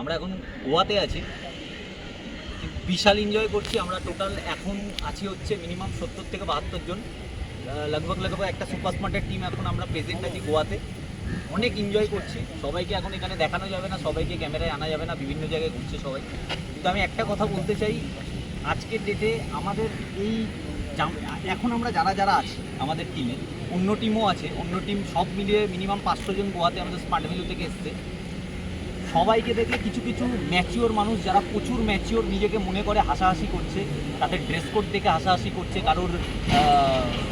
আমরা এখন গোয়াতে আছি। বিশাল এনজয় করছি। আমরা টোটাল এখন আছি হচ্ছে মিনিমাম সত্তর থেকে বাহাত্তর জন। লগভগ লগভগ একটা সুপার স্মার্টের টিম এখন আমরা প্রেজেন্ট আছি গোয়াতে। অনেক এনজয় করছি। সবাইকে এখন এখানে দেখানো যাবে না, সবাইকে ক্যামেরায় আনা যাবে না, বিভিন্ন জায়গায় ঘুরছে সবাই। কিন্তু আমি একটা কথা বলতে চাই, আজকের ডেটে আমাদের এই এখন আমরা যারা যারা আছি আমাদের টিমে অন্য টিমও আছে। অন্য টিম সব মিলিয়ে মিনিমাম পাঁচশো জন গোয়াতে আমাদের স্মার্ট ভ্যালু থেকে এসছে। সবাইকে দেখে কিছু কিছু ম্যাচিওর মানুষ যারা প্রচুর ম্যাচিওর নিজেকে মনে করে হাসাহাসি করছে, তাদের ড্রেস কোড দেখে হাসাহাসি করছে, কারোর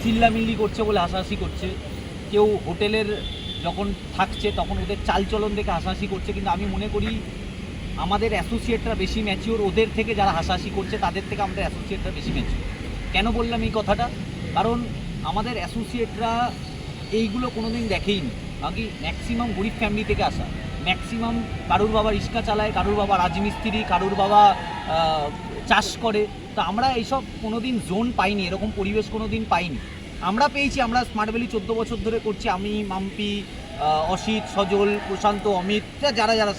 চিল্লামিল্লি করছে বলে হাসাহাসি করছে। কেউ হোটেলের যখন থাকছে তখন ওদের চালচলন দেখে হাসাহাসি করছে, কিন্তু আমি মনে করি আমাদের অ্যাসোসিয়েটরা বেশি ম্যাচিওর ওদের থেকে যারা হাসাহাসি করছে তাদের থেকে আমাদের অ্যাসোসিয়েটরা বেশি ম্যাচিওর কেন বললাম এই কথাটা? কারণ আমাদের অ্যাসোসিয়েটরা এইগুলো কোনো দিন দেখেইনি। বাকি ম্যাক্সিমাম গরিব ফ্যামিলি থেকে আসা। ম্যাক্সিমাম কারুর বাবা রিক্সা চালায়, কারুর বাবা রাজমিস্ত্রি, কারুর বাবা চাষ করে। তো আমরা এইসব কোনো দিন জোন পাইনি, এরকম পরিবেশ কোনো দিন পাইনি। আমরা পেয়েছি, আমরা স্মার্ট ভ্যালি চোদ্দ বছর ধরে করছি। আমি, মাম্পি অসিত, সজল, প্রশান্ত, অমিত যারা যারা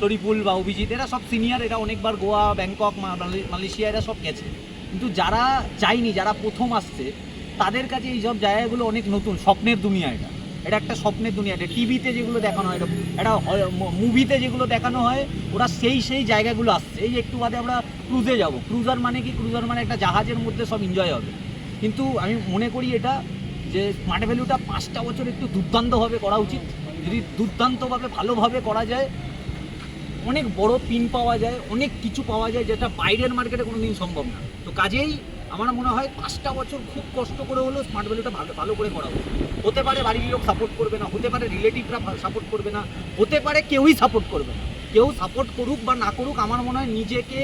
শরীফুল বা অভিজিৎ, এরা সব সিনিয়র এরা অনেকবার গোয়া, ব্যাংকক মালয়েশিয়া, এরা সব গেছে। কিন্তু যারা যায়নি, যারা প্রথম আসছে, তাদের কাছে এই সব জায়গাগুলো অনেক নতুন, স্বপ্নের দুনিয়া এটা। এটা একটা স্বপ্নের দুনিয়া, এটা টিভিতে যেগুলো দেখানো হয়, এটা মুভিতে যেগুলো দেখানো হয়, ওরা সেই সেই জায়গাগুলো আসছে। এই একটু বাদে আমরা ক্রুজে যাব। ক্রুজার মানে কি? ক্রুজার মানে একটা জাহাজের মধ্যে সব এনজয় হবে। কিন্তু আমি মনে করি এটা যে স্মার্ট ভ্যালুটা পাঁচটা বছর একটু দুর্দান্তভাবে করা উচিত। যদি দুর্দান্তভাবে, ভালোভাবে করা যায়, অনেক বড় পিন পাওয়া যায়, অনেক কিছু পাওয়া যায় যেটা বাইরের মার্কেটে কোনো দিন সম্ভব না। তো কাজেই আমার মনে হয় পাঁচটা বছর খুব কষ্ট করে হলেও স্মার্ট ভ্যালুটা ভালো ভালো করে করা উচিত। হতে পারে বাড়ির লোক সাপোর্ট করবে না, হতে পারে রিলেটিভরা সাপোর্ট করবে না, হতে পারে কেউই সাপোর্ট করবে না। কেউ সাপোর্ট করুক বা না করুক, আমার মনে হয় নিজেকে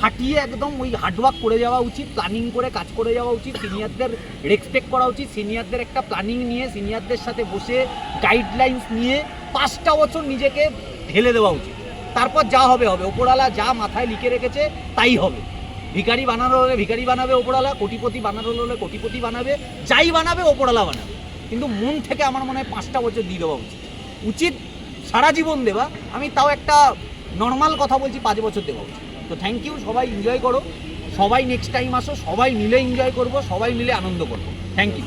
ফাটিয়ে একদম ওই হার্ডওয়ার্ক করে যাওয়া উচিত প্ল্যানিং করে কাজ করে যাওয়া উচিত সিনিয়রদের রেসপেক্ট করা উচিত সিনিয়রদের একটা প্ল্যানিং নিয়ে সিনিয়রদের সাথে বসে গাইডলাইন্স নিয়ে পাঁচটা বছর নিজেকে ঢেলে দেওয়া উচিত। তারপর যা হবে হবে। ওপরওয়ালা যা মাথায় লিখে রেখেছে, তাই হবে। ভিখারি বানানো হলে ভিকারি বানাবে ওপরালা কোটিপতি বানানো হলে কোটিপতি বানাবে, যাই বানাবে ওপরালা বানাবে। কিন্তু মন থেকে আমার মনে হয় পাঁচটা বছর দিয়ে দেওয়া উচিত। উচিত সারা জীবন দেওয়া। আমি তাও একটা নর্মাল কথা বলছি, পাঁচ বছর দেওয়া উচিত। তো থ্যাংক ইউ সবাই এনজয় করো। সবাই নেক্সট টাইম আসো, সবাই মিলে এনজয় করব, সবাই মিলে আনন্দ করব। Thank you